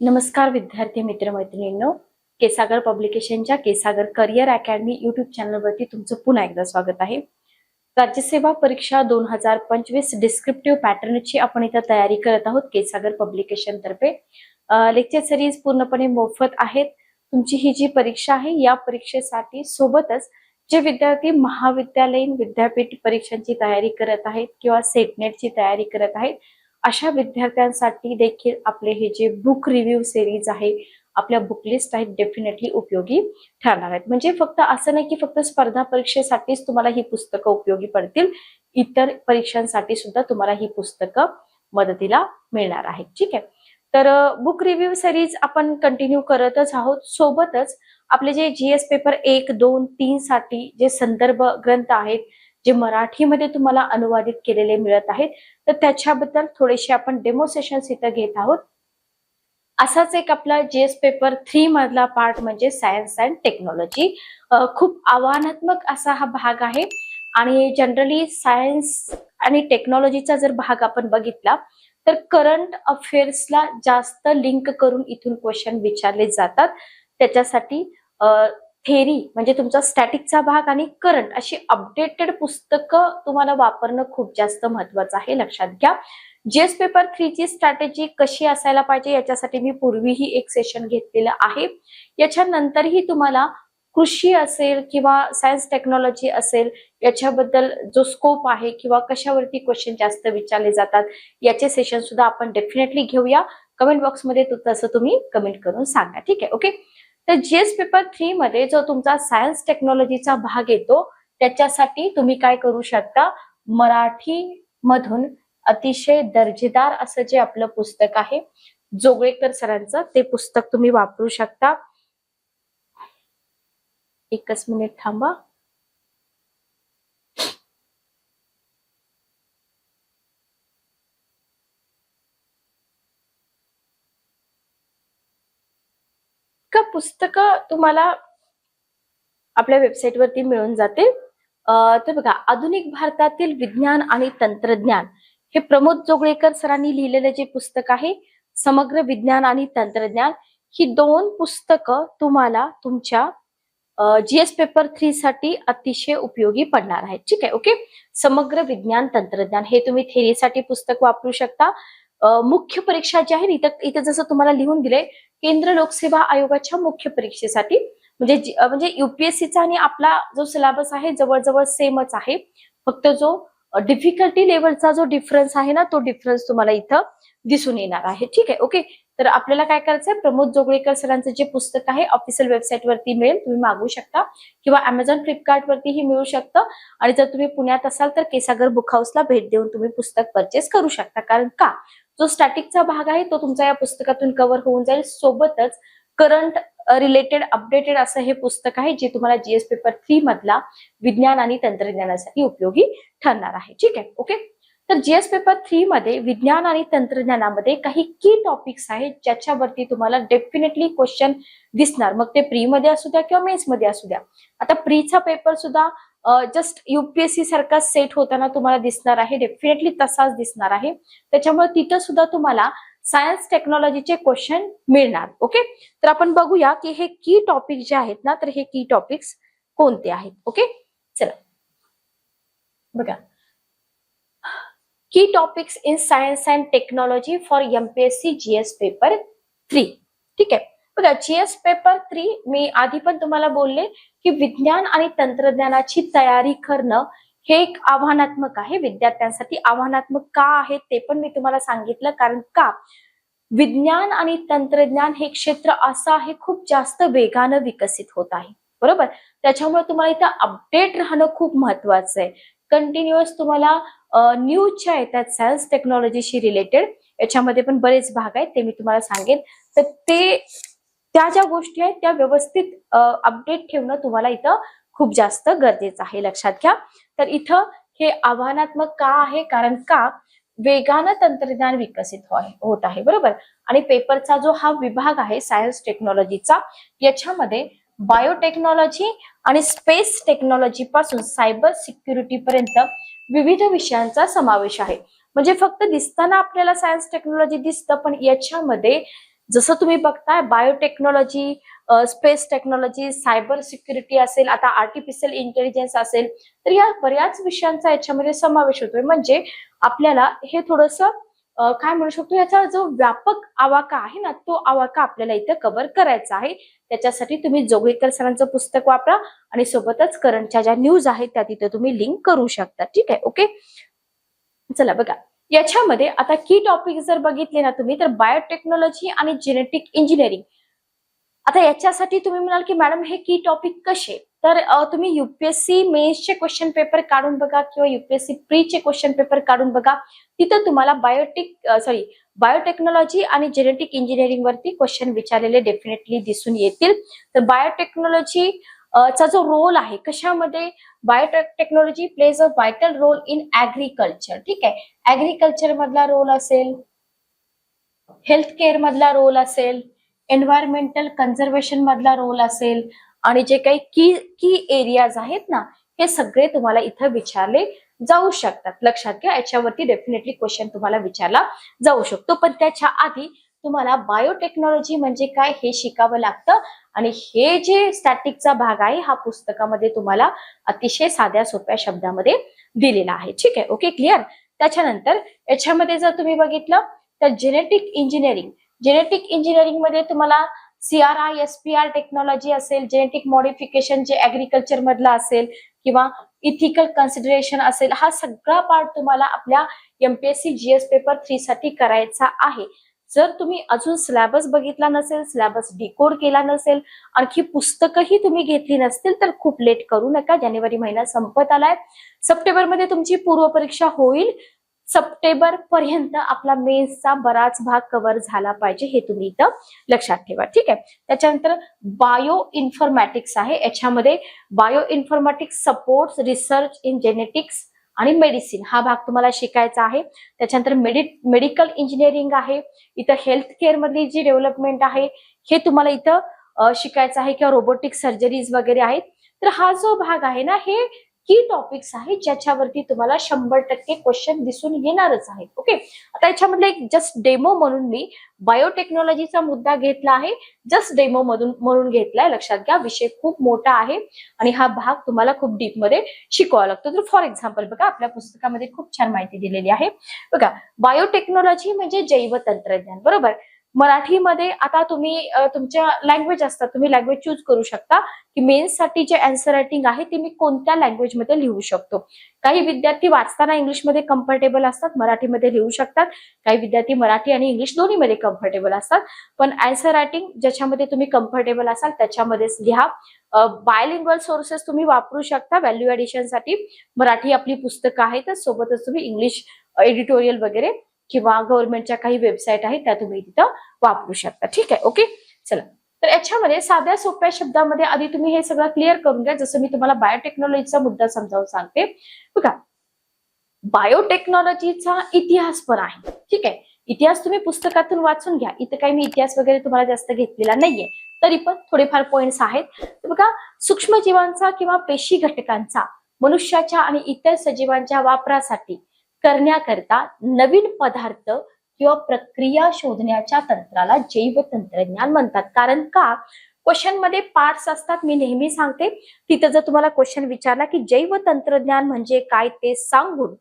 नमस्कार विद्यार्थी मित्रमैत्रिणींनो केसागर पब्लिकेशनच्या केसागर करिअर अकॅडमी युट्यूब चॅनलवरती तुमचं पुन्हा एकदा स्वागत आहे. राज्यसेवा परीक्षा दोन हजार पंचवीस डिस्क्रिप्टिव्ह पॅटर्नची आपण इथं तयारी करत आहोत केसागर पब्लिकेशन तर्फे. लेक्चर सिरीज पूर्णपणे मोफत आहेत. तुमची ही जी परीक्षा आहे या परीक्षेसाठी सोबतच जे विद्यार्थी महाविद्यालयीन विद्यापीठ परीक्षांची तयारी करत आहेत किंवा सेटनेटची तयारी करत आहेत अशा विद्यार्थ्यांसाठी देखील आपले हे जे बुक रिव्ह्यू सिरीज आहे आपल्या बुक लिस्ट आहेत डेफिनेटली उपयोगी ठरणार आहेत. म्हणजे फक्त असं नाही की फक्त स्पर्धा परीक्षेसाठीच तुम्हाला ही पुस्तकं उपयोगी पडतील इतर परीक्षांसाठी सुद्धा तुम्हाला ही पुस्तकं मदतीला मिळणार आहेत. ठीक आहे? तर बुक रिव्ह्यू सिरीज आपण कंटिन्यू करतच आहोत. सोबतच आपले जे जीएस पेपर एक दोन तीन साठी जे संदर्भ ग्रंथ आहेत जे मराठीमध्ये तुम्हाला अनुवादित केलेले मिळत आहेत तर त्याच्याबद्दल थोडेसे आपण डेमो सेशन्स इथं घेत आहोत. असाच एक आपला जीएस पेपर थ्री मधला पार्ट म्हणजे सायन्स अँड टेक्नॉलॉजी खूप आव्हानात्मक असा हा भाग आहे. आणि जनरली सायन्स आणि टेक्नॉलॉजीचा जर भाग आपण बघितला तर करंट अफेअर्सला जास्त लिंक करून इथून क्वेश्चन विचारले जातात. त्याच्यासाठी थेरी म्हणजे तुमचा स्टॅटिकचा भाग आणि करंट अशी अपडेटेड पुस्तकं तुम्हाला वापरणं खूप जास्त महत्वाचं आहे. लक्षात घ्या. जेस पेपर थ्रीची स्ट्रॅटेजी कशी असायला पाहिजे याच्यासाठी मी पूर्वीही एक सेशन घेतलेलं आहे. याच्यानंतरही तुम्हाला कृषी असेल किंवा सायन्स टेक्नॉलॉजी असेल याच्याबद्दल जो स्कोप आहे किंवा कशावरती क्वेश्चन जास्त विचारले जातात याचे सेशन सुद्धा आपण डेफिनेटली घेऊया. कमेंट बॉक्समध्ये तसं तुम्ही कमेंट करून सांगा. ठीक आहे ओके तर जीएस पेपर थ्री मध्ये जो तुमचा सायन्स टेक्नॉलॉजीचा भाग येतो त्याच्यासाठी तुम्ही काय करू शकता? मराठी मधून अतिशय दर्जेदार असं जे आपलं पुस्तक आहे जोगळेकर सरांचं ते पुस्तक तुम्ही वापरू शकता. एकच मिनिट थांबा का पुस्तकं तुम्हाला आपल्या वेबसाईटवरती मिळून जाते तर बघा आधुनिक भारतातील विज्ञान आणि तंत्रज्ञान हे प्रमोद जोगळेकर सरांनी लिहिलेले जे पुस्तक आहे समग्र विज्ञान आणि तंत्रज्ञान ही दोन पुस्तकं तुम्हाला तुमच्या जीएस पेपर थ्री साठी अतिशय उपयोगी पडणार आहेत. ठीक आहे ओके समग्र विज्ञान तंत्रज्ञान हे तुम्ही थेरीसाठी पुस्तक वापरू शकता. मुख्य परीक्षा जी आहे इथं इथं जसं तुम्हाला लिहून दिले केंद्र लोकसेवा आयोगाच्या मुख्य परीक्षेसाठी. म्हणजे म्हणजे युपीएससीचा आणि आपला जो सिलेबस आहे जवळजवळ सेमच आहे. फक्त जो डिफिकल्टी लेवलचा जो डिफरन्स आहे ना तो डिफरन्स तुम्हाला इथं दिसून येणार आहे. ठीक आहे ओके? तर आपल्याला काय करायचंय? प्रमोद जोगळेकर सरांचं जे पुस्तक आहे ऑफिशियल वेबसाईट वरती मिळेल. तुम्ही मागवू शकता. किंवा अमेझॉन फ्लिपकार्ट वरतीही मिळू शकतं. आणि जर तुम्ही पुण्यात असाल तर केसागर बुक हाऊसला भेट देऊन तुम्ही पुस्तक परचेस करू शकता. कारण का? जो स्टॅटिकचा भाग आहे तो तुमचा या पुस्तकातून कव्हर होऊन जाईल. सोबतच करंट रिलेटेड अपडेटेड असं हे पुस्तक आहे जे तुम्हाला जीएस पेपर थ्री मधला विज्ञान आणि तंत्रज्ञानासाठी उपयोगी ठरणार आहे. ठीक आहे? ओके तर जीएस पेपर थ्री मध्ये विज्ञान आणि तंत्रज्ञानामध्ये काही की टॉपिक्स आहेत ज्याच्यावरती तुम्हाला डेफिनेटली क्वेश्चन दिसणार. मग ते प्री मध्ये असू द्या किंवा मेन्समध्ये असू द्या. आता प्रीचा पेपर सुद्धा जस्ट युपीएससी सारखा सेट होताना तुम्हाला दिसणार आहे. डेफिनेटली तसाच दिसणार आहे. त्याच्यामुळे तिथं सुद्धा तुम्हाला सायन्स टेक्नॉलॉजीचे क्वेश्चन मिळणार. ओके तर आपण बघूया की हे की टॉपिक जे आहेत ना तर हे की टॉपिक्स कोणते आहेत? ओके चला. बघा. की topics in science and technology for MPSC GS paper three ठीक आहे? बघा जीएस पेपर थ्री मी आधी पण तुम्हाला बोलले की विज्ञान आणि तंत्रज्ञानाची तयारी करणं हे एक आव्हानात्मक आहे. विद्यार्थ्यांसाठी आव्हानात्मक का आहे ते पण मी तुम्हाला सांगितलं. कारण का? विज्ञान आणि तंत्रज्ञान हे क्षेत्र असं आहे खूप जास्त वेगानं विकसित होत आहे. बरोबर? त्याच्यामुळे तुम्हाला इथं अपडेट राहणं खूप महत्वाचं आहे. कंटिन्युअस तुम्हाला न्यूजच्या येतात सायन्स टेक्नॉलॉजीशी रिलेटेड याच्यामध्ये पण बरेच भाग आहेत ते मी तुम्हाला सांगेन. तर ते त्या ज्या गोष्टी आहेत त्या व्यवस्थित अपडेट ठेवणं तुम्हाला इथं खूप जास्त गरजेचं आहे. लक्षात घ्या. तर इथं हे आव्हानात्मक का आहे? कारण का? वेगानं तंत्रज्ञान विकसित हो, होत आहे. बरोबर? आणि पेपरचा जो हा विभाग आहे सायन्स टेक्नॉलॉजीचा याच्यामध्ये बायोटेक्नॉलॉजी आणि स्पेस टेक्नॉलॉजी पासून सायबर सिक्युरिटी पर्यंत विविध विषयांचा समावेश आहे. म्हणजे फक्त दिसताना आपल्याला सायन्स टेक्नॉलॉजी दिसतं पण याच्यामध्ये जसं तुम्ही बघताय biotechnology space technology cyber security असेल आता आर्टिफिशियल इंटेलिजन्स असेल तर या बऱ्याच विषयांचा याच्यामध्ये समावेश होतोय. म्हणजे आपल्याला हे थोडस काय म्हणू शकतो याचा जो व्यापक आवाका आहे ना तो आवाका आपल्याला इथं कव्हर करायचा आहे. त्याच्यासाठी तुम्ही जोगेकर सरांचं पुस्तक वापरा आणि सोबतच करंटच्या ज्या न्यूज आहेत त्या तिथं तुम्ही लिंक करू शकता. ठीक आहे ओके चला बघा. याच्यामध्ये आता की टॉपिक जर बघितले ना तुम्ही तर बायोटेक्नॉलॉजी आणि जेनेटिक इंजिनिअरिंग आता याच्यासाठी तुम्ही म्हणाल की मॅडम हे की टॉपिक कसे? तर तुम्ही युपीएससी मेन्सचे क्वेश्चन पेपर काढून बघा किंवा युपीएससी प्रीचे क्वेश्चन पेपर काढून बघा. तिथं तुम्हाला बायोटेक सॉरी बायोटेक्नॉलॉजी आणि जेनेटिक इंजिनिअरिंग वरती क्वेश्चन विचारलेले डेफिनेटली दिसून येतील. तर बायोटेक्नॉलॉजी चा जो रोल आहे कशामध्ये biotechnology plays a vital role in agriculture ठीक आहे? ऍग्रीकल्चर मधला रोल असेल हेल्थ केअर मधला रोल असेल एन्व्हायरमेंटल कन्झर्वेशन मधला रोल असेल आणि जे काही की की एरियाज आहेत ना हे सगळे तुम्हाला इथं विचारले जाऊ शकतात. लक्षात घ्या याच्यावरती डेफिनेटली क्वेश्चन तुम्हाला विचारला जाऊ शकतो. पण त्याच्या आधी तुम्हाला बायोटेक्नॉलॉजी म्हणजे काय हे शिकावं लागतं. आणि हे जे स्टॅटिकचा भाग आहे हा पुस्तकामध्ये तुम्हाला अतिशय साध्या सोप्या शब्दामध्ये दिलेला आहे. ठीक आहे? ओके क्लिअर त्याच्यानंतर याच्यामध्ये जर तुम्ही बघितलं तर जेनेटिक इंजिनिअरिंग जेनेटिक इंजिनिअरिंगमध्ये तुम्हाला C R I S P R technology असेल जेनेटिक मॉडिफिकेशन जे ऍग्रिकल्चर मधला असेल किंवा इथिकल कन्सिडरेशन असेल हा सगळा पार्ट तुम्हाला आपल्या एमपीएससी जीएस पेपर थ्री साठी करायचा आहे. जर तुम्ही अजून सिलॅबस बघितला नसेल सिलॅबस डिकोड केला नसेल आणखी पुस्तकही तुम्ही घेतली नसतील तर खूप लेट करू नका. जानेवारी महिना संपत आलाय. सप्टेंबरमध्ये तुमची पूर्वपरीक्षा होईल. सप्टेंबर पर्यंत आपला मेन्सचा बराच भाग कव्हर झाला पाहिजे हे तुम्ही इथं लक्षात ठेवा. ठीक आहे? त्याच्यानंतर बायो इन्फॉर्मॅटिक्स आहे. याच्यामध्ये bioinformatics support research in genetics आणि मेडिसिन हा भाग तुम्हाला शिकायचा आहे. त्याच्यानंतर मेडि मेडिकल इंजिनिअरिंग आहे. इथं हेल्थ केअर मधली जी डेव्हलपमेंट आहे हे तुम्हाला इथं शिकायचं आहे किंवा रोबोटिक सर्जरीज वगैरे आहेत. तर हा जो भाग आहे ना हे की टॉपिक्स आहेत ज्याच्यावरती तुम्हाला शंभर टक्के क्वेश्चन दिसून येणारच आहेत. ओके आता याच्यामधलं एक जस्ट डेमो म्हणून मी बायोटेक्नॉलॉजीचा मुद्दा घेतला आहे. जस्ट डेमो मधून म्हणून घेतलाय. लक्षात घ्या विषय खूप मोठा आहे आणि हा भाग तुम्हाला खूप डीपमध्ये शिकवावा लागतो. तर फॉर एक्झाम्पल बघा आपल्या पुस्तकामध्ये खूप छान माहिती दिलेली आहे. बघा बायोटेक्नॉलॉजी म्हणजे जैव तंत्रज्ञान बरोबर? मराठीमध्ये आता तुम्ही तुमच्या लँग्वेज असतात तुम्ही लँग्वेज चूज करू शकता. की मेन्ससाठी जे अँसर रायटिंग आहे ते मी कोणत्या लँग्वेजमध्ये लिहू शकतो? काही विद्यार्थी वाचताना इंग्लिशमध्ये कम्फर्टेबल असतात मराठीमध्ये लिहू शकतात. काही विद्यार्थी मराठी आणि इंग्लिश दोन्हीमध्ये कम्फर्टेबल असतात. पण अँसर रायटिंग ज्याच्यामध्ये तुम्ही कम्फर्टेबल असाल त्याच्यामध्येच लिहा. बायलिंग्वल सोर्सेस तुम्ही वापरू शकता. व्हॅल्यू ॲडिशनसाठी मराठी आपली पुस्तकं आहेत सोबतच तुम्ही इंग्लिश एडिटोरियल वगैरे किंवा गव्हर्नमेंटच्या काही वेबसाईट आहेत त्या तुम्ही तिथं वापरू शकता. ठीक आहे? ओके चला. तर याच्यामध्ये साध्या सोप्या शब्दामध्ये आधी तुम्ही हे सगळं क्लिअर करून घ्या. जसं मी तुम्हाला बायोटेक्नॉलॉजीचा मुद्दा समजावून सांगते. बघा. बायोटेक्नॉलॉजीचा इतिहास पण आहे. ठीक आहे? इतिहास तुम्ही पुस्तकातून वाचून घ्या. इथं काही मी इतिहास वगैरे तुम्हाला जास्त घेतलेला नाहीये. तरी पण थोडेफार पॉइंट्स आहेत. बघा सूक्ष्मजीवांचा किंवा पेशी घटकांचा मनुष्याच्या आणि इतर सजीवांच्या वापरासाठी करण्याकरता नवीन पदार्थ किंवा प्रक्रिया शोधण्याच्या तंत्राला जैव तंत्रज्ञान म्हणतात. कारण का? क्वेश्चनमध्ये पार्ट्स असतात. मी नेहमी सांगते तिथं जर तुम्हाला क्वेश्चन विचारला की जैव तंत्रज्ञान म्हणजे काय ते सांगून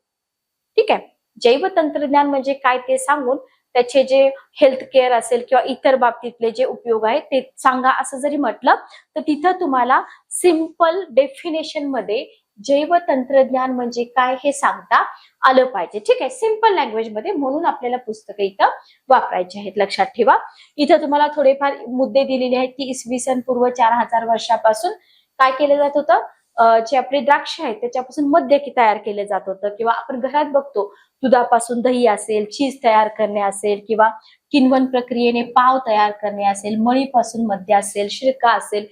ठीक आहे? जैव तंत्रज्ञान म्हणजे काय ते सांगून त्याचे जे हेल्थ केअर असेल किंवा इतर बाबतीतले जे उपयोग आहेत ते सांगा असं जरी म्हटलं तर तिथं तुम्हाला सिंपल डेफिनेशनमध्ये जैव तंत्रज्ञान म्हणजे काय हे सांगता आलं पाहिजे. ठीक आहे? सिंपल लँग्वेजमध्ये म्हणून आपल्याला पुस्तकं इथं वापरायची आहेत. लक्षात ठेवा. इथं तुम्हाला थोडेफार मुद्दे दिलेले आहेत की इसवी सन पूर्व चार हजार वर्षापासून काय केलं जात होतं? जे आपले द्राक्ष आहेत त्याच्यापासून मद्य की तयार केलं जात होतं किंवा आपण घरात बघतो दुधापासून दही असेल चीज तयार करणे असेल किंवा किनवन प्रक्रियेने पाव तयार करणे असेल मळीपासून मद्य असेल शिरका असेल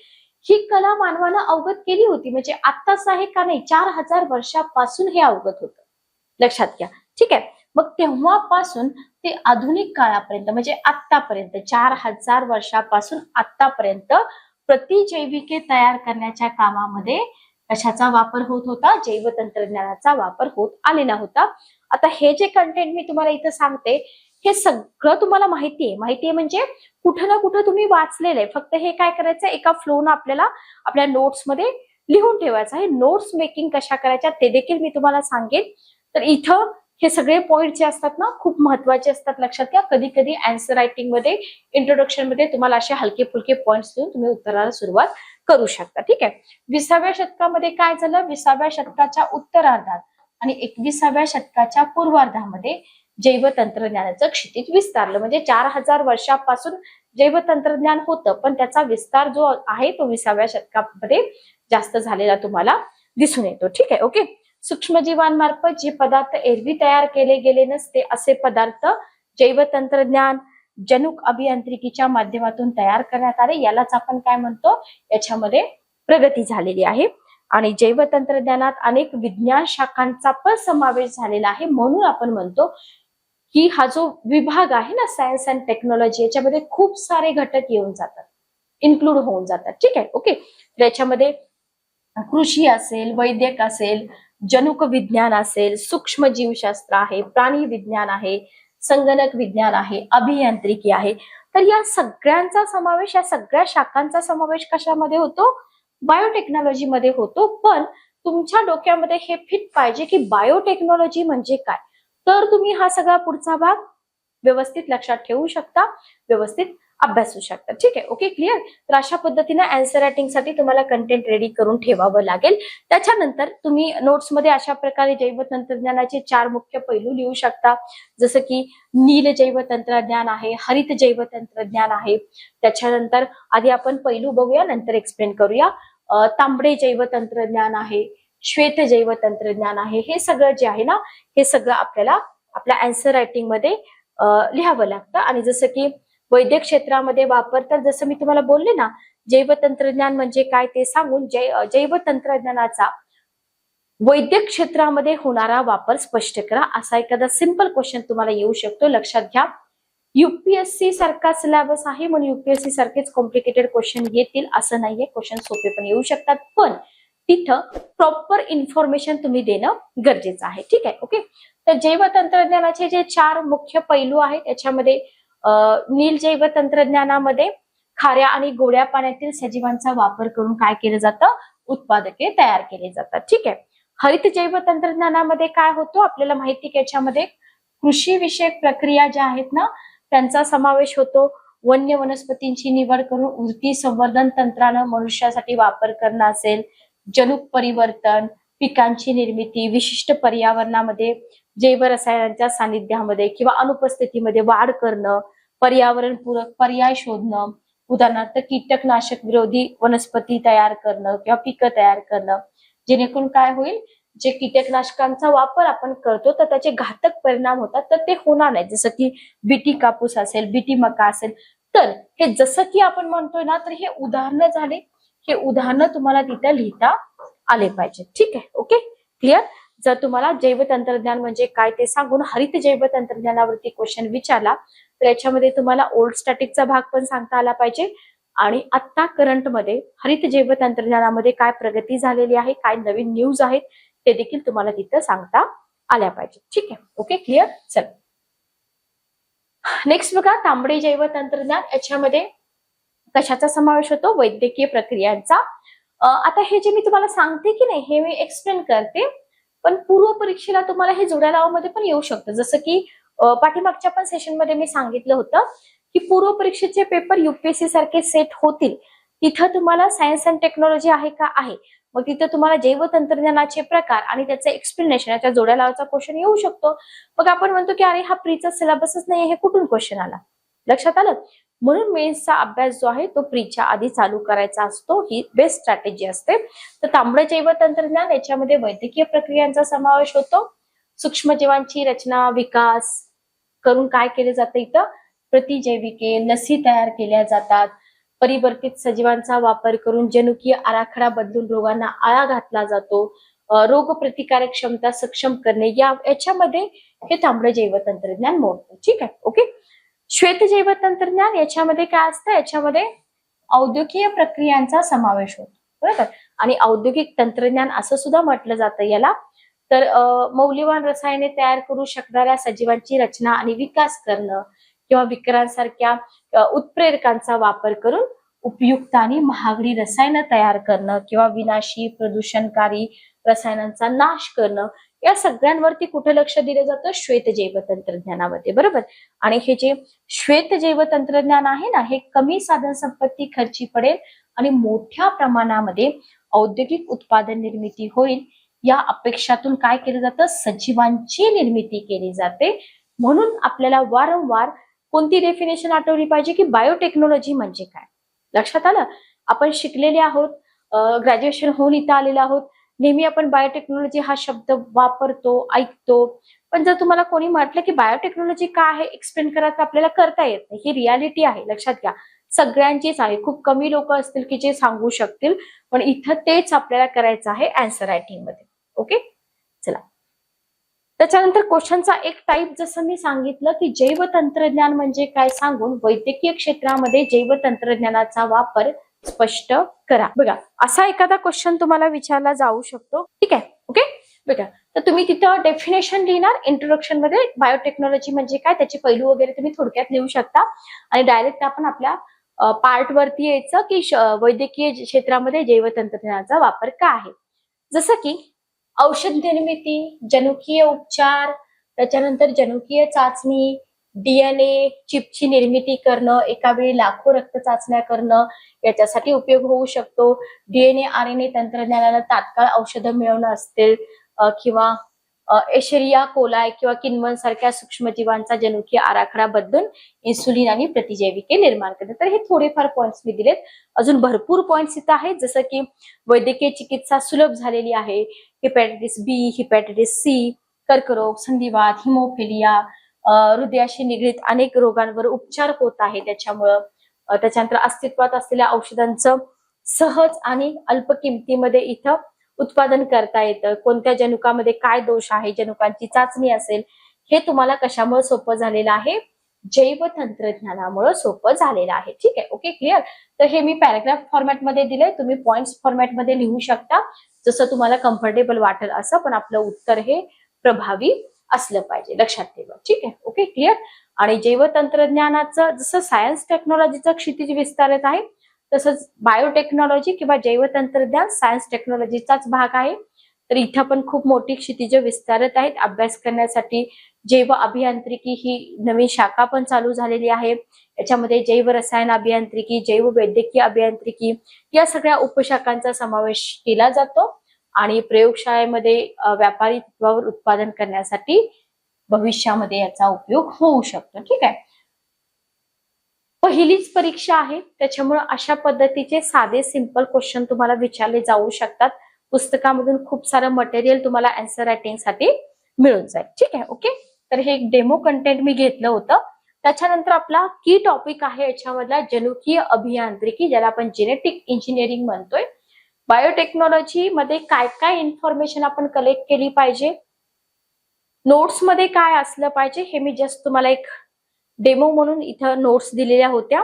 ही कला मानवानं अवगत केली होती. म्हणजे आत्ताच आहे का नाही? चार हजार वर्षापासून हे अवगत होतं. लक्षात घ्या. ठीक आहे? मग तेव्हापासून ते आधुनिक काळापर्यंत म्हणजे आतापर्यंत चार हजार वर्षापासून आतापर्यंत प्रतिजैविके तयार करण्याच्या कामामध्ये कशाचा वापर होत होता? जैव तंत्रज्ञानाचा वापर होत आलेला होता. आता हे जे कंटेंट मी तुम्हाला इथं सांगते हे सगळं तुम्हाला माहिती आहे. माहिती आहे म्हणजे कुठं ना कुठं तुम्ही वाचलेलं आहे. फक्त हे काय करायचं एका फ्लोनं आपल्याला आपल्या नोट्समध्ये लिहून ठेवायचं. आहे नोट्स मेकिंग कशा करायच्या ते देखील मी तुम्हाला सांगेन. तर इथं हे सगळे पॉईंट जे असतात ना खूप महत्त्वाचे असतात लक्षात घ्या. कधी कधी अँसर रायटिंगमध्ये इंट्रोडक्शनमध्ये तुम्हाला असे हलके फुलके पॉइंट्स देऊन तुम्ही उत्तराला सुरुवात करू शकता. ठीक आहे? विसाव्या शतकामध्ये काय झालं? विसाव्या शतकाच्या उत्तरार्धात आणि एकविसाव्या शतकाच्या पूर्वार्धामध्ये जैव तंत्रज्ञानाचं क्षितिज विस्तारलं. म्हणजे चार हजार वर्षापासून जैव तंत्रज्ञान होतं पण त्याचा विस्तार जो आहे तो विसाव्या शतकामध्ये जास्त झालेला तुम्हाला दिसून येतो. ठीक आहे ओके? सूक्ष्मजीवांमार्फत जे पदार्थ एरवी तयार केले गेले नसते असे पदार्थ जैव तंत्रज्ञान जनुक अभियांत्रिकीच्या माध्यमातून तयार करण्यात आले. यालाच आपण काय म्हणतो? याच्यामध्ये प्रगती झालेली आहे. आणि जैव तंत्रज्ञानात अनेक विज्ञान शाखांचा पण समावेश झालेला आहे. म्हणून आपण म्हणतो की हा जो विभाग आहे ना सायन्स अँड टेक्नॉलॉजी याच्यामध्ये खूप सारे घटक येऊन जातात. इन्क्लूड होऊन जातात. ठीक आहे? ओके याच्यामध्ये कृषी असेल वैद्यक असेल जनुक विज्ञान असेल सूक्ष्म जीवशास्त्र आहे प्राणी विज्ञान आहे संगणक विज्ञान आहे अभियांत्रिकी आहे. तर या सगळ्यांचा समावेश या सगळ्या शाखांचा समावेश कशामध्ये होतो? बायोटेक्नॉलॉजीमध्ये होतो. पण तुमच्या डोक्यामध्ये हे फिट पाहिजे की बायोटेक्नॉलॉजी म्हणजे काय? तर तुम्ही हा सगळा पुढचा भाग व्यवस्थित लक्षात ठेवू शकता व्यवस्थित अभ्यासू शकता. ठीक आहे? ओके क्लिअर तर अशा पद्धतीने अँसर रायटिंगसाठी तुम्हाला कंटेंट रेडी करून ठेवावं लागेल. त्याच्यानंतर तुम्ही नोट्समध्ये अशा प्रकारे जैव तंत्रज्ञानाचे चार मुख्य पैलू लिहू शकता. जसं की नील जैव तंत्रज्ञान आहे हरित जैव तंत्रज्ञान आहे. त्याच्यानंतर आधी आपण पैलू बघूया नंतर एक्सप्लेन करूया. तांबडे जैव तंत्रज्ञान आहे. श्वेत जैव तंत्रज्ञान आहे. हे सगळं जे आहे ना हे सगळं आपल्याला आपल्या अँसर रायटिंगमध्ये लिहावं लागतं. आणि जसं की वैद्यक क्षेत्रामध्ये वापर तर जसं मी तुम्हाला बोलले ना जैव तंत्रज्ञान म्हणजे काय ते सांगून जै जैव तंत्रज्ञानाचा वैद्यक क्षेत्रामध्ये होणारा वापर स्पष्ट करा. असा एखादा सिंपल क्वेश्चन तुम्हाला येऊ शकतो. लक्षात घ्या. युपीएससी सारखा सिलेबस आहे म्हणून युपीएससी सारखेच कॉम्प्लिकेटेड क्वेश्चन येतील असं नाहीये. क्वेश्चन सोपे पण येऊ शकतात. पण तिथं प्रॉपर इन्फॉर्मेशन तुम्ही देणं गरजेचं आहे. ठीक आहे? ओके तर जैव तंत्रज्ञानाचे जे चार मुख्य पैलू आहेत त्याच्यामध्ये नील जैव तंत्रज्ञानामध्ये खाऱ्या आणि गोड्या पाण्यातील सजीवांचा वापर करून काय केलं जातं? उत्पादके तयार केले जातात. ठीक आहे? हरित जैव तंत्रज्ञानामध्ये काय होतो? आपल्याला माहिती की याच्यामध्ये कृषी विषयक प्रक्रिया ज्या आहेत ना त्यांचा समावेश होतो. वन्य वनस्पतींची निवड करून ऊर्ती संवर्धन तंत्रानं मनुष्यासाठी वापर करणं असेल जनुक परिवर्तन पिकांची निर्मिती विशिष्ट पर्यावरणामध्ये जैवरसायनांच्या सानिध्यामध्ये किंवा अनुपस्थितीमध्ये वाढ करणं पर्यावरणपूरक पर्याय शोधणं उदाहरणार्थ कीटकनाशक विरोधी वनस्पती तयार करणं किंवा पिकं तयार करणं. जेणेकरून काय होईल? जे कीटकनाशकांचा वापर आपण करतो तर त्याचे घातक परिणाम होतात तर ते होणार नाही जसं की बीटी कापूस असेल बीटी मका असेल. तर हे जसं की आपण म्हणतोय ना तर हे उदाहरणं झाले. हे उदाहरणं तुम्हाला तिथं लिहिता आले पाहिजे. ठीक आहे? ओके क्लिअर जर तुम्हाला जैव तंत्रज्ञान म्हणजे काय ते सांगून हरित जैव तंत्रज्ञानावरती क्वेश्चन विचारला तर याच्यामध्ये तुम्हाला ओल्ड स्टॅटिकचा भाग पण सांगता आला पाहिजे. आणि आता करंटमध्ये हरित जैव तंत्रज्ञानामध्ये काय प्रगती झालेली आहे काय नवीन न्यूज आहेत ते देखील तुम्हाला तिथं सांगता आल्या पाहिजे. ठीक आहे? ओके क्लिअर चल. नेक्स्ट बघा तांबडे जैव तंत्रज्ञान याच्यामध्ये कशाचा समावेश होतो? वैद्यकीय प्रक्रियांचा. आता हे जे मी तुम्हाला सांगते की नाही हे मी एक्सप्लेन करते. पण पूर्व परीक्षेला तुम्हाला हे जोड्या लावामध्ये पण येऊ शकतं. जसं की पाठीमागच्या पण सेशनमध्ये मी सांगितलं होतं की पूर्व परीक्षेचे पेपर युपीएससी सारखे सेट होतील. तिथं तुम्हाला सायन्स अँड टेक्नॉलॉजी आहे का? आहे. मग तिथं तुम्हाला जैव तंत्रज्ञानाचे प्रकार आणि त्याचं एक्सप्लेनेशन याच्या जोड्या लावायचा क्वेश्चन येऊ शकतो. मग आपण म्हणतो की अरे हा प्रीचा सिलेबसच नाही हे कुठून क्वेश्चन आला? लक्षात आलं? म्हणून मेन्सचा अभ्यास जो आहे तो प्रीच्या आधी चालू करायचा असतो. ही बेस्ट स्ट्रॅटेजी असते. तर तांबड जैव तंत्रज्ञान याच्यामध्ये वैद्यकीय प्रक्रियांचा समावेश होतो. सूक्ष्मजीवांची रचना विकास करून काय केले जातं इथं? प्रतिजैविके लसी तयार केल्या जातात. परिवर्तित सजीवांचा वापर करून जनुकीय आराखडा बदलून रोगांना आळा घातला जातो. रोग प्रतिकारक क्षमता सक्षम करणे या याच्यामध्ये हे तांबड जैव तंत्रज्ञान मोडतं ठीक आहे? ओके? श्वेत जैव तंत्रज्ञान याच्यामध्ये काय असतं? याच्यामध्ये औद्योगिक प्रक्रियांचा समावेश होतो. बरोबर? आणि औद्योगिक तंत्रज्ञान असं सुद्धा म्हटलं जातं याला. तर मौल्यवान रसायने तयार करू शकणाऱ्या सजीवांची रचना आणि विकास करणं किंवा विकरांसारख्या उत्प्रेरकांचा वापर करून उपयुक्त आणि महागडी रसायनं तयार करणं किंवा विनाशी प्रदूषणकारी रसायनांचा नाश करणं या सगळ्यांवरती कुठे लक्ष दिलं जातं? श्वेत जैव तंत्रज्ञानामध्ये बरोबर? आणि हे जे श्वेत जैव तंत्रज्ञान आहे ना हे कमी साधन संपत्ती खर्ची पडेल आणि मोठ्या प्रमाणामध्ये औद्योगिक उत्पादन निर्मिती होईल. या अपेक्षातून काय केलं जातं? सजीवांची निर्मिती केली जाते. म्हणून आपल्याला वारंवार कोणती डेफिनेशन आठवली पाहिजे की बायोटेक्नॉलॉजी म्हणजे काय? लक्षात आलं? आपण शिकलेले आहोत ग्रॅज्युएशन होऊन इथं आलेलो आहोत. नेहमी आपण बायोटेक्नॉलॉजी हा शब्द वापरतो ऐकतो. पण जर तुम्हाला कोणी म्हटलं की बायोटेक्नॉलॉजी काय आहे एक्सप्लेन करा तर आपल्याला करता येत नाही. ही रियालिटी आहे लक्षात घ्या. सगळ्यांचीच आहे. खूप कमी लोक असतील की जे सांगू शकतील पण इथं तेच आपल्याला करायचं आहे अँसर रायटिंगमध्ये. ओके चला. त्याच्यानंतर क्वेश्चनचा एक टाईप जसं मी सांगितलं की जैव तंत्रज्ञान म्हणजे काय सांगून वैद्यकीय क्षेत्रामध्ये जैव तंत्रज्ञानाचा वापर स्पष्ट करा. बघा असा एखादा क्वेश्चन तुम्हाला विचारला जाऊ शकतो. ठीक आहे? ओके बघा तर तुम्ही तिथं डेफिनेशन लिहिणार. इंट्रोडक्शनमध्ये बायोटेक्नॉलॉजी म्हणजे काय त्याचे पैलू वगैरे तुम्ही थोडक्यात लिहू शकता. आणि डायरेक्ट आपण आपल्या पार्ट वरती यायचं की वैद्यकीय क्षेत्रामध्ये जैव तंत्रज्ञानाचा वापर काय आहे. जसं की औषध निर्मिती जनुकीय उपचार त्याच्यानंतर जनुकीय चाचणी डीएनए चिपची निर्मिती करणं एका वेळी लाखो रक्त चाचण्या करणं याच्यासाठी उपयोग होऊ शकतो. डीएनए आर एन ए तंत्रज्ञानाला तात्काळ औषधं मिळवणं असतील किंवा एशरिया एशेरिया कोलाय किंवा किन्वन सारख्या सूक्ष्मजीवांचा जनुकीय आराखडा बदलून इन्सुलिन आणि प्रतिजैविके निर्माण करणे तर हे थोडेफार पॉइंट्स मी दिलेत. अजून भरपूर पॉइंट्स इथं आहेत. जसं की वैद्यकीय चिकित्सा सुलभ झालेली आहे. हिपॅटायटिस बी हिपॅटायटिस सी कर्करोग संधिवात हिमोफिलिया हृदयाशी निगडीत अनेक रोगांवर उपचार होत आहे. त्याच्यामुळं त्याच्यानंतर अस्तित्वात असलेल्या औषधांचं सहज आणि अल्प किमतीमध्ये इथं उत्पादन करता येतं. कोणत्या जनुकामध्ये काय दोष आहे जनुकांची चाचणी असेल हे तुम्हाला कशामुळे सोपं झालेलं आहे? जैव तंत्रज्ञानामुळे सोपं झालेलं आहे. ठीक आहे? ओके क्लिअर तर हे मी पॅराग्राफ फॉर्मॅटमध्ये दिलंय. तुम्ही पॉइंट्स फॉर्मॅटमध्ये लिहू शकता. जसं तुम्हाला कम्फर्टेबल वाटेल असं पण आपलं उत्तर हे प्रभावी असलं पाहिजे. लक्षात ठेवा. ठीक आहे? ओके क्लिअर आणि जैव तंत्रज्ञानाचं जसं सायन्स टेक्नॉलॉजीचं क्षितिज विस्तारत आहे तसंच बायोटेक्नॉलॉजी किंवा जैव तंत्रज्ञान सायन्स टेक्नॉलॉजीचाच भाग आहे. तर इथं पण खूप मोठी क्षितिज विस्तारत आहेत. अभ्यास करण्यासाठी जैव अभियांत्रिकी ही नवीन शाखा पण चालू झालेली आहे. याच्यामध्ये जैव रसायन अभियांत्रिकी जैव वैद्यकीय अभियांत्रिकी या सगळ्या उपशाखांचा समावेश केला जातो आणि प्रयोगशाळेमध्ये व्यापारी तत्वावर उत्पादन करण्यासाठी भविष्यामध्ये याचा उपयोग होऊ शकतो. ठीक आहे? पहिलीच परीक्षा आहे. त्याच्यामुळे अशा पद्धतीचे साधे सिंपल क्वेश्चन तुम्हाला विचारले जाऊ शकतात. पुस्तकामधून खूप सारं मटेरियल तुम्हाला अँसर रायटिंगसाठी मिळून जाईल. ठीक आहे? ओके तर हे एक डेमो कंटेंट मी घेतलं होतं. त्याच्यानंतर आपला की टॉपिक आहे याच्यामधला जनुकीय अभियांत्रिकी ज्याला आपण जेनेटिक इंजिनिअरिंग म्हणतोय. बायोटेक्नॉलॉजी मध्ये काय काय इन्फॉर्मेशन आपण कलेक्ट केली पाहिजे? नोट्समध्ये काय असलं पाहिजे? हे मी जस्ट तुम्हाला एक डेमो म्हणून इथं नोट्स दिलेल्या होत्या.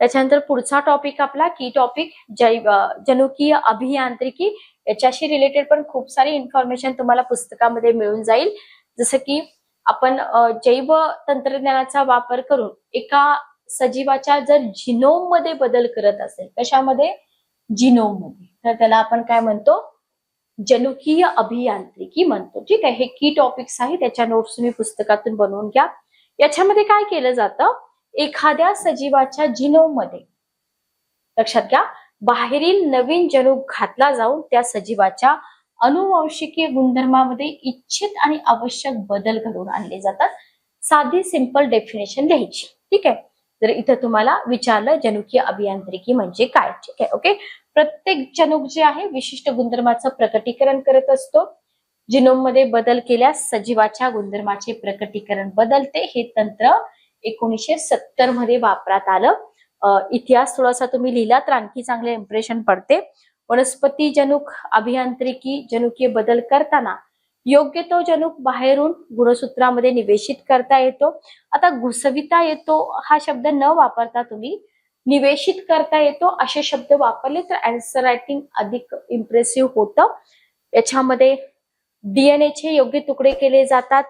त्याच्यानंतर पुढचा टॉपिक आपला की टॉपिक जैव जनुकीय अभियांत्रिकी. याच्याशी रिलेटेड पण खूप सारी इन्फॉर्मेशन तुम्हाला पुस्तकामध्ये मिळून जाईल. जसं की आपण जैव तंत्रज्ञानाचा वापर करून एका सजीवाच्या जर जिनोममध्ये बदल करत असेल कशामध्ये? जिनोममध्ये तर त्याला आपण काय म्हणतो? जनुकीय अभियांत्रिकी म्हणतो. ठीक आहे? हे की टॉपिक्स आहे त्याच्या नोट्स तुम्ही पुस्तकातून बनवून घ्या. याच्यामध्ये काय केलं जातं? एखाद्या सजीवाच्या जिनोममध्ये लक्षात घ्या बाहेरील नवीन जनुक घातला जाऊन त्या सजीवाच्या अनुवंशिकीय गुणधर्मामध्ये इच्छित आणि आवश्यक बदल घडवून आणले जातात. साधी सिंपल डेफिनेशन लिहायची ठीक आहे? जर इथं तुम्हाला विचारलं जनुकीय अभियांत्रिकी म्हणजे काय? ठीक आहे? ओके? प्रत्येक जनुक जे आहे विशिष्ट गुणधर्माचं प्रकटीकरण करत असतो. जिनोममध्ये बदल केल्यास सजीवाच्या गुणधर्माचे प्रकटीकरण बदलते. हे तंत्र एकोणीसशे सत्तरमध्ये वापरात आलं. इतिहास थोडासा तुम्ही लिहिला तर आणखी चांगले इम्प्रेशन पडते. वनस्पती जनुक अभियांत्रिकी जनुकीय बदल करताना योग्य तो जनुक बाहेरून गुणसूत्रामध्ये निवेशित करता येतो. आता घुसविता येतो हा शब्द न वापरता तुम्ही निवेशित करता येतो असे शब्द वापरले तर अँसर रायटिंग अधिक इम्प्रेसिव्ह होतं. याच्यामध्ये डीएनए चे योग्य तुकडे केले जातात.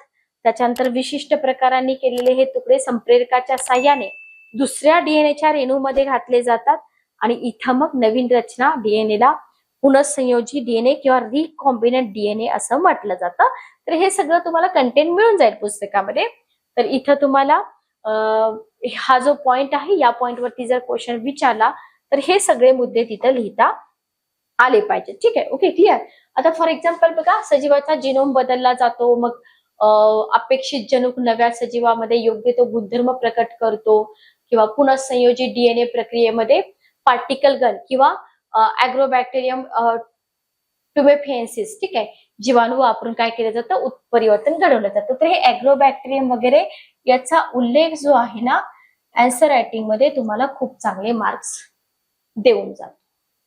त्याच्यानंतर विशिष्ट प्रकारांनी केलेले हे तुकडे संप्रेरकाच्या साह्याने दुसऱ्या डीएनएच्या रेणूमध्ये घातले जातात आणि इथं मग नवीन रचना डीएनएला पुनঃसंयोजी डीएनए किंवा रिकॉम्बिनेंट डीएनए असं म्हटलं जातं. तर हे सगळं तुम्हाला कंटेंट मिळून जाईल पुस्तकामध्ये. तर इथं तुम्हाला हा जो पॉइंट आहे या पॉइंटवरती जर क्वेश्चन विचारला तर हे सगळे मुद्दे तिथं लिहिता आले पाहिजे ठीक आहे? ओके क्लिअर आता फॉर एक्झाम्पल बघा सजीवाचा जिनोम बदलला जातो मग अपेक्षित जनुक नव्या सजीवामध्ये योग्य तो गुणधर्म प्रकट करतो किंवा पुनঃसंयोजित डीएनए प्रक्रियेमध्ये पार्टिकल गन किंवा अॅग्रोबॅक्टेरियम ट्युमेफेन्सिस ठीक आहे जीवाणू वापरून काय केलं जातं? उत्परिवर्तन घडवलं जातं. तर हे अॅग्रोबॅक्टेरियम वगैरे याचा उल्लेख जो आहे ना अँसर रायटिंगमध्ये तुम्हाला खूप चांगले मार्क्स देऊन जातो.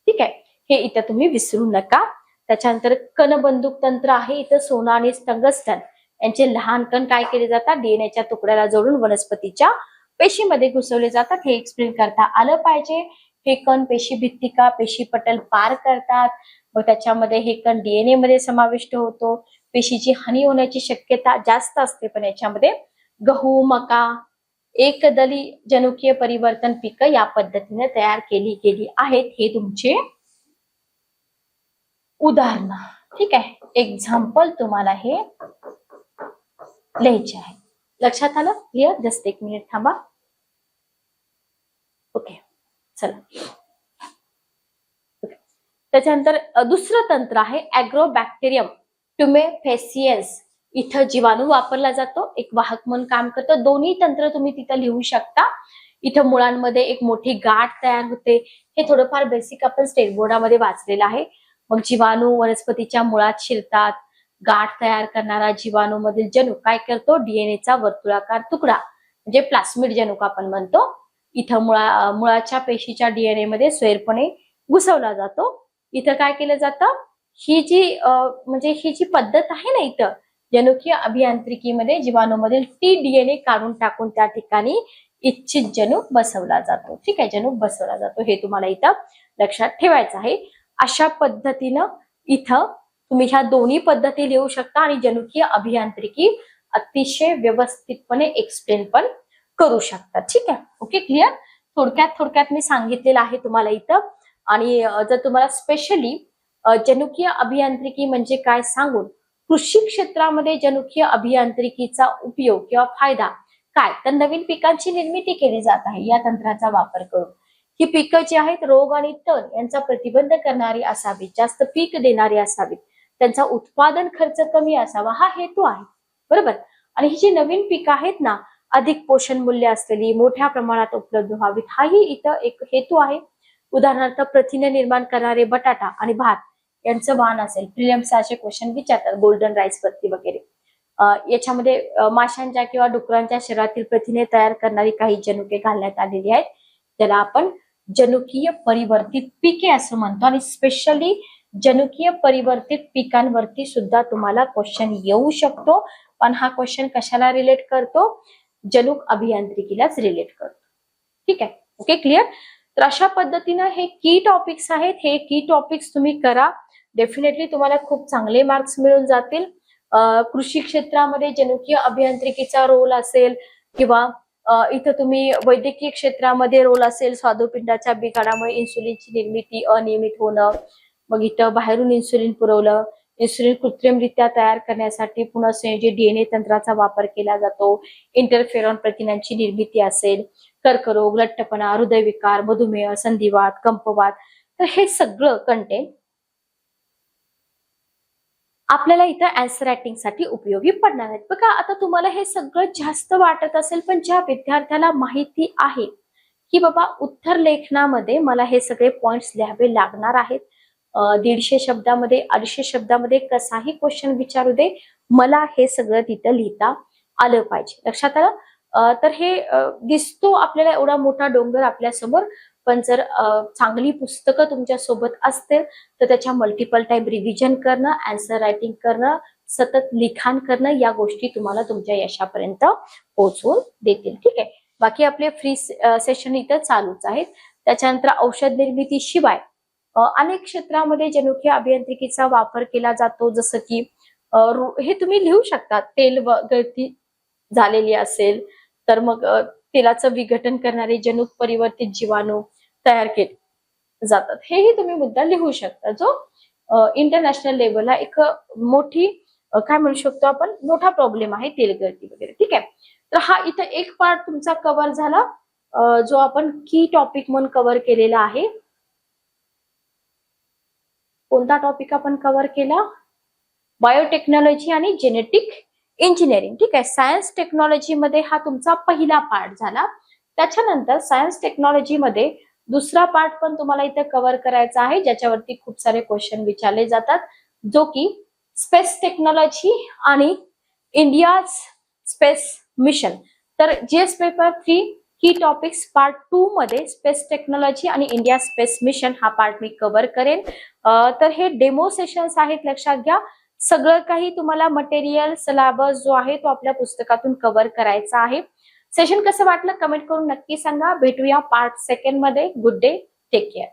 ठीक आहे हे इथं तुम्ही विसरू नका. त्याच्यानंतर कणबंदूक तंत्र आहे इथं सोना आणि टंगस्टन यांचे लहान कण काय केले जातात? डीएनएच्या तुकड्याला जोडून वनस्पतीच्या पेशीमध्ये घुसवले जातात. हे एक्सप्लेन करता आलं पाहिजे. हे कण पेशी भित्तिका पेशी पटल पार करतात. व त्याच्यामध्ये हे कण डीएनए मध्ये समाविष्ट होतो. पेशीची हानी होण्याची शक्यता जास्त असते पण याच्यामध्ये गहू मका एकदली जनुकीय परिवर्तन पिकं या पद्धतीने तयार केली गेली आहेत. हे तुमचे उदाहरण. ठीक आहे. एक्झाम्पल तुम्हाला हे लिहायचे आहे. लक्षात आलं? क्लिअर जस्ट एक मिनिट थांबा. ओके चला. त्याच्यानंतर दुसरं तंत्र आहे अॅग्रोबॅक्टेरियम ट्युमेफेसियन्स इथं जीवाणू वापरला जातो. एक वाहक म्हणून काम करतो. दोन्ही तंत्र तुम्ही तिथं लिहू शकता. इथं मुळांमध्ये एक मोठी गाठ तयार होते. हे थोडंफार बेसिक आपण स्टेट बोर्डामध्ये वाचलेलं आहे. मग जीवाणू वनस्पतीच्या मुळात शिरतात. गाठ तयार करणारा जीवाणू मधील काय करतो? डीएनएचा वर्तुळाकार तुकडा म्हणजे प्लास्मिड जनुक आपण म्हणतो. इथं मुळा मुळाच्या पेशीच्या डीएनए मध्ये स्वैरपणे घुसवला जातो. इथं काय केलं जातं? ही जी अं, म्हणजे ही जी पद्धत आहे ना इथं जनुकीय अभियांत्रिकीमध्ये जीवाणूमधील ती डीएनए काढून टाकून त्या ठिकाणी इच्छित जनुक बसवला जातो. ठीक आहे जनुक बसवला जातो हे तुम्हाला इथं लक्षात ठेवायचं आहे. अशा पद्धतीनं इथं तुम्ही ह्या दोन्ही पद्धती लिहू शकता आणि जनुकीय अभियांत्रिकी अतिशय व्यवस्थितपणे एक्सप्लेन पण करू शकता. ठीक आहे? ओके क्लिअर थोडक्यात थोडक्यात मी सांगितलेलं आहे तुम्हाला इथं. आणि जर तुम्हाला स्पेशली जनुकीय अभियांत्रिकी म्हणजे काय सांगून कृषी क्षेत्रामध्ये जनुकीय अभियांत्रिकीचा उपयोग किंवा फायदा काय? तर नवीन पिकांची निर्मिती केली जात आहे या तंत्राचा वापर करून. ही पिकं जी आहेत रोग आणि तण यांचा प्रतिबंध करणारी असावीत जास्त पीक देणारी असावीत. त्यांचा उत्पादन खर्च कमी असावा हा हेतू आहे. बरोबर? आणि ही जी नवीन पिकं आहेत ना अधिक पोषण मूल्य असलेली मोठ्या प्रमाणात उपलब्ध व्हावीत हाही इथं एक हेतू आहे. उदाहरणार्थ प्रथिने निर्माण करणारे बटाटा आणि भात यांचं वाण असेल. प्रिलियम्स असे क्वेश्चन विचारतात गोल्डन राईस वरती वगैरे. याच्यामध्ये माशांच्या किंवा डुकरांच्या शरीरातील प्रथिने तयार करणारी काही जनुके घालण्यात आलेली आहेत. त्याला आपण जनुकीय परिवर्तित पिके असं म्हणतो आणि स्पेशली जनुकीय परिवर्तित पिकांवरती सुद्धा तुम्हाला क्वेश्चन येऊ शकतो. पण हा क्वेश्चन कशाला रिलेट करतो? जनुक अभियांत्रिकीलाच रिलेट करतो. ठीक आहे? ओके क्लिअर तर अशा पद्धतीनं हे की टॉपिक्स आहेत. हे की टॉपिक्स तुम्ही करा. डेफिनेटली तुम्हाला खूप चांगले मार्क्स मिळून जातील. कृषी क्षेत्रामध्ये जनुकीय अभियांत्रिकीचा रोल असेल किंवा इथं तुम्ही वैद्यकीय क्षेत्रामध्ये रोल असेल. स्वादुपिंडाच्या बिघाडामुळे इन्सुलिनची निर्मिती अनियमित होणं. मग इथं बाहेरून इन्सुलिन पुरवलं. इन्सुलिन कृत्रिमरित्या तयार करण्यासाठी पुन्हा संयोजित डीएनए तंत्राचा वापर केला जातो इंटरफेरॉन प्रथिनांची निर्मिती असेल कर्करोग लठ्ठपणा हृदयविकार मधुमेह संधिवात कंपवात तर हे सगळं कंटेंट आपल्याला इथं अँसर रायटिंगसाठी उपयोगी पडणार आहेत. बघा आता तुम्हाला हे सगळं जास्त वाटत असेल पण ज्या विद्यार्थ्याला माहिती आहे की बाबा उत्तर लेखनामध्ये मला हे सगळे पॉइंट्स लिहावे लागणार आहेत दीडशे शब्दामध्ये अडीचशे शब्दामध्ये कसाही क्वेश्चन विचारू दे मला हे सगळं तिथं लिहिता आलं पाहिजे. लक्षात आलं? तर हे दिसतो आपल्याला एवढा मोठा डोंगर आपल्यासमोर पण जर चांगली पुस्तकं तुमच्यासोबत असतील तर त्याच्या मल्टिपल टाईम रिव्हिजन करणं अँसर रायटिंग करणं सतत लिखाण करणं या गोष्टी तुम्हाला तुमच्या यशापर्यंत पोहोचवून देतील. ठीक आहे? बाकी आपले फ्री सेशन इथं चालूच आहेत. त्याच्यानंतर औषध निर्मिती शिवाय अनेक क्षेत्रामध्ये जनुकीय अभियांत्रिकीचा वापर केला जातो. जसं की हे तुम्ही लिहू शकता तेल गळती झालेली असेल तर मग तेलाचं विघटन करणारे जनुक परिवर्तित जीवाणू तयार केले जातात. हेही तुम्ही मुद्दा लिहू शकता जो इंटरनॅशनल लेवलला एक मोठी काय म्हणू शकतो आपण मोठा प्रॉब्लेम आहे तेलगळती वगैरे. ठीक आहे? तर हा इथं एक पार्ट तुमचा कव्हर झाला. जो आपण की टॉपिक म्हणून कव्हर केलेला आहे. कोणता टॉपिक आपण कव्हर केला? बायोटेक्नॉलॉजी आणि जेनेटिक इंजिनिअरिंग ठीक आहे सायन्स टेक्नॉलॉजीमध्ये हा तुमचा पहिला पार्ट झाला. त्याच्यानंतर सायन्स टेक्नॉलॉजीमध्ये दुसरा पार्ट पण तुम्हाला इथे कव्हर करायचा आहे ज्याच्यावरती खूप सारे क्वेश्चन विचारले जातात जो की स्पेस टेक्नॉलॉजी आणि इंडिया स्पेस मिशन तर जीएस पेपर थ्री ही टॉपिक्स पार्ट टू मध्ये स्पेस टेक्नॉलॉजी आणि इंडिया स्पेस मिशन हा पार्ट मी कव्हर करेन. तर हे डेमो सेशन्स आहेत लक्षात घ्या. सगळं काही तुम्हाला मटेरियल सिलेबस जो आहे तो आपल्या पुस्तकातून कव्हर करायचा आहे. सेशन कसं वाटलं? कमेंट करून नक्की सांगा. भेटूया part सेकंडमध्ये. Good day take care